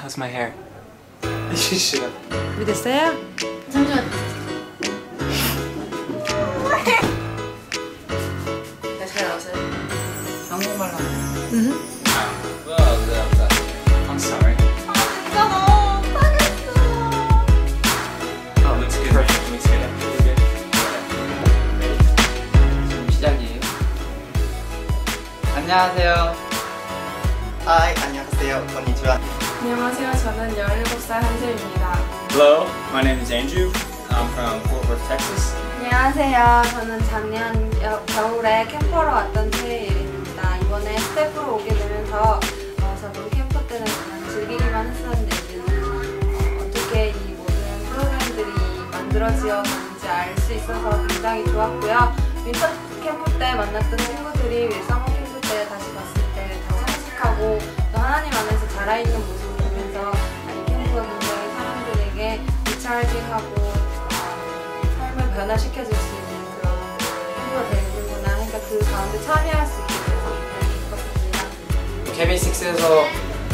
how's my hair? you should have. 준비됐어요? 잠시만. 네, 잘 나왔어요. 한국말로. Well, uh, I'm sorry. 진짜 너무 빠졌어. Oh, looks good. Perfect. Looks good. We're good. 지금 시작이에요. 안녕하세요. 하이, 안녕하세요. 건니치와. 안녕하세요. 저는 17살 한세입니다. Hello, my name is Andrew. I'm from Fort Worth, Texas. 안녕하세요. 저는 작년 여- 겨울에 캠퍼로 왔던 최예린입니다. 이번에 스태프로 오게 되면서 어, 저도 캠퍼 때는 그냥 즐기기만 했었는데 이제는 어, 어떻게 이 모든 프로그램들이 만들어지었는지 알 수 있어서 굉장히 좋았고요. 윈터 캠프 때 만났던 친구들이 서머 캠프 때 다시 봤을 때 더 성숙하고 또 하나님 안에서 자라있는 모습 아, 이 캠프가 굉장히 사람들에게 리차징하고 어, 삶을 변화시켜줄 수 있는 그런 캠프가 되는구나 그러니까 그 가운데 참여할 수 있게 돼서 굉장히 기뻤습니다. 케빈 식스에서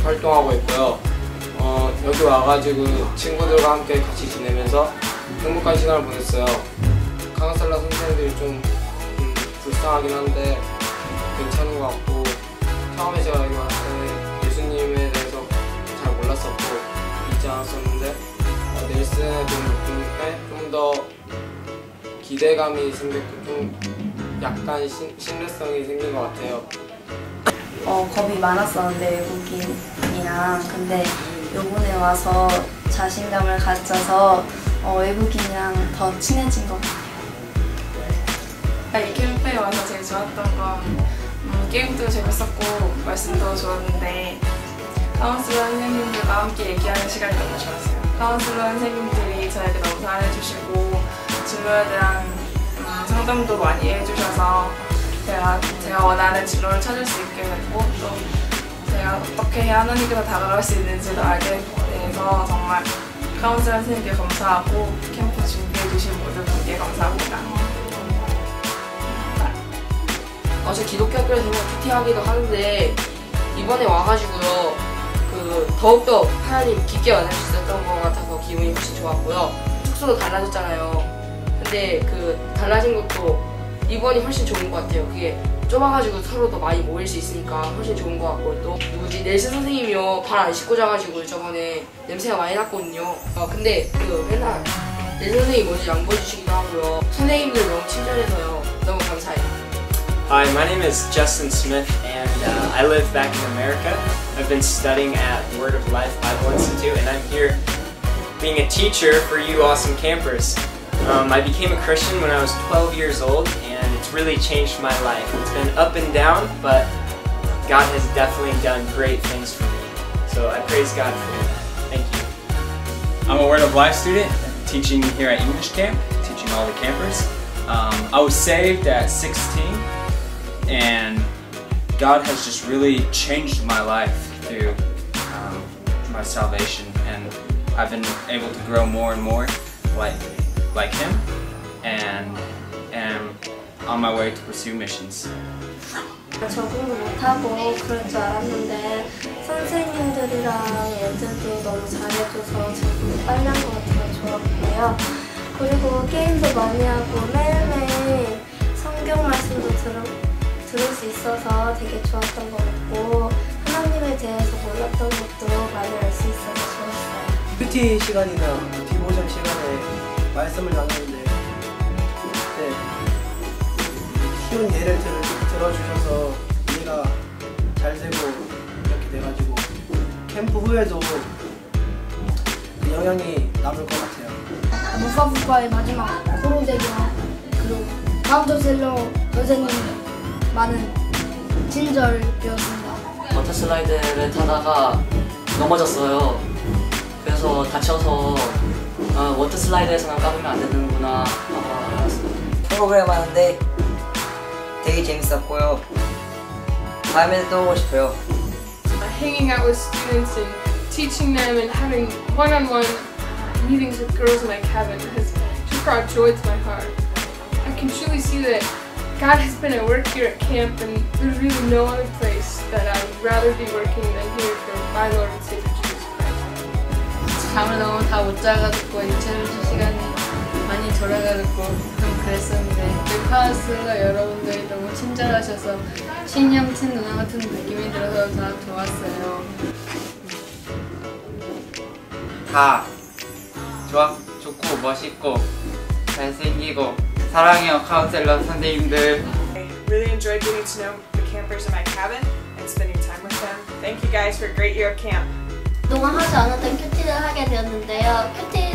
활동하고 있고요. 어, 여기 와가지고 친구들과 함께 같이 지내면서 행복한 시간을 보냈어요. 카운셀러 선생님들이 좀 음, 불쌍하긴 한데 괜찮은 것 같고 처음에 제가 여기 왔을 때는 기대감이 생겼고 좀 약간 신, 신뢰성이 생긴 것 같아요. 어, 겁이 많았었는데 외국인이랑 근데 요번에 와서 자신감을 가져서 어, 외국인이랑 더 친해진 것 같아요. 아, 이 캠프에 와서 제일 좋았던 건 음, 게임도 재밌었고 말씀도 좋았는데 카운슬러 선생님들과 함께 얘기하는 시간이 너무 좋았어요. 카운슬러 선생님들이 저에게 너무 잘해주시고 진로에 대한 음, 상담도 많이 해주셔서 제가 제가 원하는 진로를 찾을 수 있게 됐고 또 제가 어떻게 하나님께서 다가갈 수 있는지도 알게 돼서 정말 카운슬러 선생님께 감사하고 캠프 준비해주신 모든 분께 감사합니다. 어, 저 기독교 학교에서 큐티하기도 하는데 이번에 와가지고요 그 더욱더 하나님 깊게 만날 수 있었던 것 같아서 기분이 훨씬 좋았고요 숙소도 달라졌잖아요 근데 그 달라진 것도 이번이 훨씬 좋은 것 같아요 그게 좁아가지고 서로 더 많이 모일 수 있으니까 훨씬 좋은 것 같고 또 누구지 넬슨 선생님이요 발 안 씻고 자가지고 저번에 냄새가 많이 났거든요 어, 근데 그 맨날 넬슨 선생님이 먼저 양보해주시기도 하고요 선생님들 너무 친절해서요 너무 감사해요 Hi, my name is Justin Smith, and uh, I live back in America. I've been studying at Word of Life Bible Institute, and I'm here being a teacher for you awesome campers. Um, I became a Christian when I was 12 years old, and it's really changed my life. It's been up and down, but God has definitely done great things for me. So I praise God for that. Thank you. I'm a Word of Life student teaching here at English Camp, teaching all the campers. Um, I was saved at 16, and God has just really changed my life through um, my salvation, and I've been able to grow more and more like like Him, and am on my way to pursue missions. 적응도 못하고 그럴 줄 알았는데 선생님들이랑 애들도 너무 잘해줘서 적응이 빨리 한것 같아서 좋았고요. 그리고 게임도 많이 하고 매일매일 성경 말씀도 들어, 들을 수 있어서 되게 좋았던 것 같고 하나님에 대해서 몰랐던 것도 많이 알 수 있어서 좋았어요. 큐티 시간이나 디보션 시간에 말씀을 나누는데 그때 쉬운 예를 들, 들어주셔서 이해가 잘 되고 이렇게 돼가지고 캠프 후에도 그 영향이 남을 것 같아요. 무파부파의 마지막 코로데기와 그리고 마운트셀러 선생님 많은 친절이었습니다. 워터 슬라이드를 타다가 넘어졌어요. 그래서 다쳐서 아, 워터 슬라이드에서만 까보면 안 되는구나 아, 알았어요. 프로그램 하는데 되게 재밌었고요. 다음에 또 오고 싶어요. hanging out with students and teaching them and having one-on-one meetings with girls in my cabin has just brought joy to my heart. I can truly see that God has been at work here at camp and there's really no other place that I would rather be working than here for my Lord and Savior Jesus Christ. 잠을 너무 다 못 자가지고 인체를 시간이 많이 돌아가지고 좀 그랬었는데 르카스가 여러분들이 너무 친절하셔서 친형 친누나 같은 느낌이 들어서 다 좋았어요. 다 좋아, 좋고 멋있고 잘생기고 사랑해요 카운셀러 선생님들 I really enjoyed getting to know the campers in my cabin and spending time with them. Thank you guys for a great year of camp. 그동안 하지 않았던 큐티를 하게 되었는데요. 큐티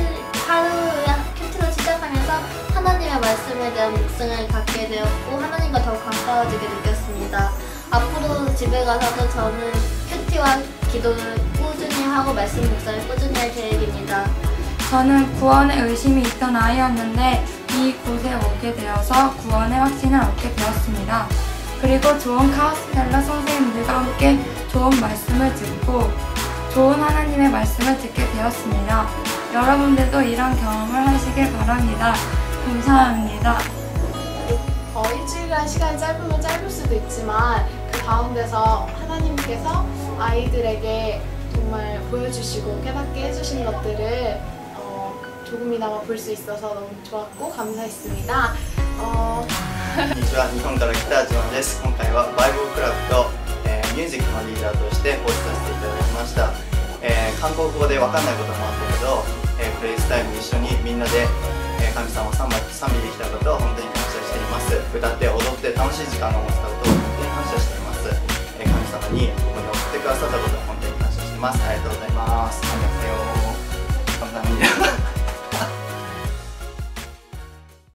하루에 큐티를 시작하면서 하나님의 말씀에 대한 묵상을 갖게 되었고 하나님과 더 가까워지게 느꼈습니다. 앞으로 집에 가서도 저는 큐티와 기도를 꾸준히 하고 말씀 묵상을 꾸준히 할 계획입니다. 저는 구원에 의심이 있던 아이였는데 이곳에 오게 되어서 구원의 확신을 얻게 되었습니다. 그리고 좋은 카우스텔러 선생님들과 함께 좋은 말씀을 듣고 좋은 하나님의 말씀을 듣게 되었습니다. 여러분들도 이런 경험을 하시길 바랍니다. 감사합니다. 어, 일주일간 시간이 짧으면 짧을 수도 있지만 그 가운데서 하나님께서 아이들에게 정말 보여주시고 깨닫게 해주신 것들을 어, 조금이나마 볼 수 있어서 너무 좋았고 감사했습니다. 어, こんにちは日本から来たジョンです今回はバイブルクラブと、えーミュージックのリーダーとしてホストさせていただきました、 高校で分かんないこともあったけど、えー、プレイスタイム一緒にみんなで、えー、神様を賛美できたことを本当に感謝しています。歌って踊って楽しい時間を持ったことを本当に感謝しています、え神様にここに送ってくださったことを本当に感謝しています。ありがとうございます。ありがとうございます。